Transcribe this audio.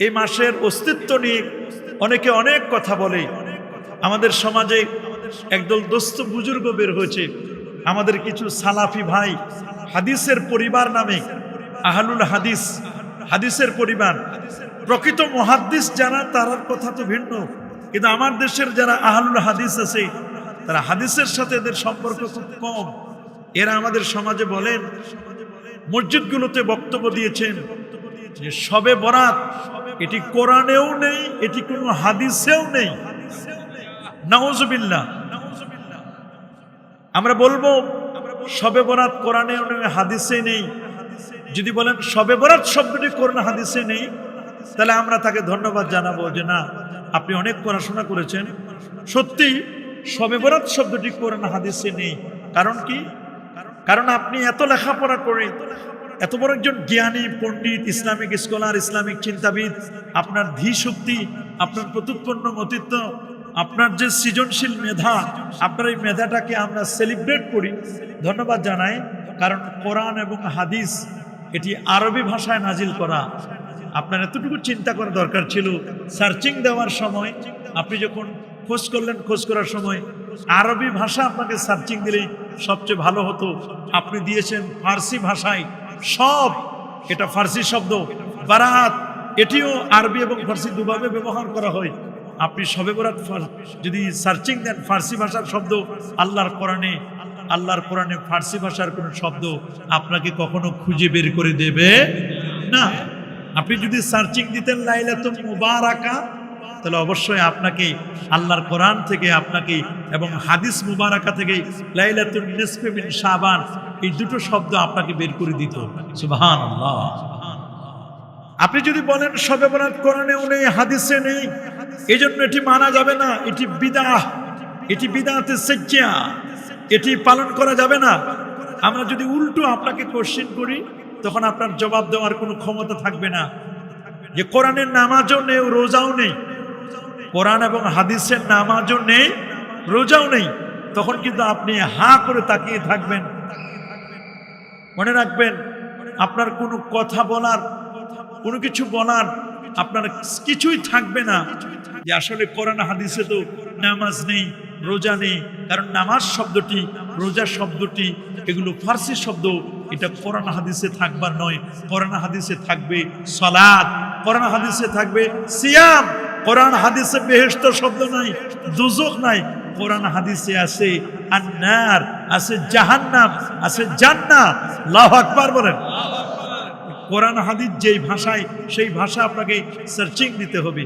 এই মাসের অস্তিত্ব নিয়ে অনেকে অনেক কথা বলে। আমাদের সমাজে একদল দোস্ত বুজুর্গ বের হয়েছে। আমাদের কিছু সালাফি ভাই হাদিসের পরিবার নামে আহলুল হাদিস, হাদিসের পরিবার। প্রকৃত মহাদ্দিস যারা তার কথা তো ভিন্ন। কিন্তু আমার দেশের যারা আহলুল হাদিস আছে, তারা হাদিসের সাথে এদের সম্পর্ক খুব কম। এরা আমাদের সমাজে বলেন, মসজিদগুলোতে বক্তব্য দিয়েছেন যে, সবে বরাত এটি কোরআনেও নেই, এটি কোনো হাদিসেও নেই। নাউজুবিল্লাহ। আমরা বলব, সবে বরাত কোরআনেও নেই, হাদিসে নেই। যদি বলেন সবে বরাত শব্দটি কোরআন হাদিসে নেই, তাহলে আমরা তাকে ধন্যবাদ জানাব যে না, আপনি অনেক পড়াশোনা করেছেন। সত্যি, সবে বরাত শব্দটি কোরআন হাদিসে নেই। কারণ কি? কারণ আপনি এত লেখাপড়া করে এত বড় একজন জ্ঞানী, পণ্ডিত, ইসলামিক স্কলার, ইসলামিক চিন্তাবিদ, আপনার ধী শক্তি আপনার প্রত্যুৎপন্ন মতিত্ব, আপনার যে সৃজনশীল মেধা, আপনার এই মেধাটাকে আমরা সেলিব্রেট করি। ধন্যবাদ জানাই, কারণ কোরআন এবং হাদিস এটি আরবি ভাষায় নাজিল করা। আপনার এতটুকু চিন্তা করা দরকার ছিল সার্চিং দেওয়ার সময়, আপনি যখন খোঁজ করলেন, খোঁজ করার সময়, আরবি ভাষা আপনাকে সার্চিং দিলেই সবচেয়ে ভালো হতো। আপনি দিয়েছেন ফার্সি ভাষায় সব, এটা ফার্সি শব্দ, বারাত, এটিও আরবি এবং ফার্সি দুভাবে ব্যবহার করা হয়। আপনি সবে বরাত যদি সার্চিং দেন ফার্সি ভাষার শব্দ, আল্লাহর কোরআনে আল্লাহর কোরআনে ফার্সি ভাষার কোনো শব্দ আপনাকে কখনো খুঁজে বের করে দেবে না। আপনি যদি সার্চিং দিতেন লাইলাতুল মুবারাকা, তাহলে অবশ্যই আপনাকে আল্লাহর কোরআন থেকে, আপনাকে এবং হাদিস মুবারাকা থেকে লাইলাতুল নিসফে মিন শাবান এই দুটো শব্দ আপনাকে বের করে দিত। সুবহানাল্লাহ। আপনি যদি বলেন সবে বরাত কোরআনেও নেই, হাদিসে নেই এই জন্য এটি মানা যাবে না, এটি বিদাহ, এটি বিদাতে সেজ্জা, এটি পালন করা যাবে না। আমরা যদি উল্টো আপনাকে কোশ্চেন করি, তখন আপনার জবাব দেওয়ার কোনো ক্ষমতা থাকবে না। যে কোরআনের নামাজও নেই, রোজাও নেই। কোরআন এবং হাদিসের নামাজও নেই, রোজাও নেই। তখন কিন্তু আপনি হা করে তাকিয়ে থাকবেন। মনে রাখবেন, আপনার কোনো কথা বলার, কোনো কিছু বলার আপনার কিছুই থাকবে না। যে আসলে কোরআন হাদিসে তো নামাজ নেই, রোজা নেই, কারণ নামাজ শব্দটি, রোজা শব্দটি, এগুলো ফার্সি শব্দ, এটা কোরআন হাদিসে থাকবার নয়। কোরআন হাদিসে থাকবে সলাদ কোরআন হাদিসে থাকবে সিয়াম। কোরআন হাদিসে বেহেস্ত শব্দ নাই দুজক নাই। কোরআন হাদিসে আছে আন্নার, আছে জাহান্নাম, আছে জান্না লাভ আকবার বলেন। কোরআন হাদিস যেই ভাষায়, সেই ভাষা আপনাকে সার্চিং দিতে হবে।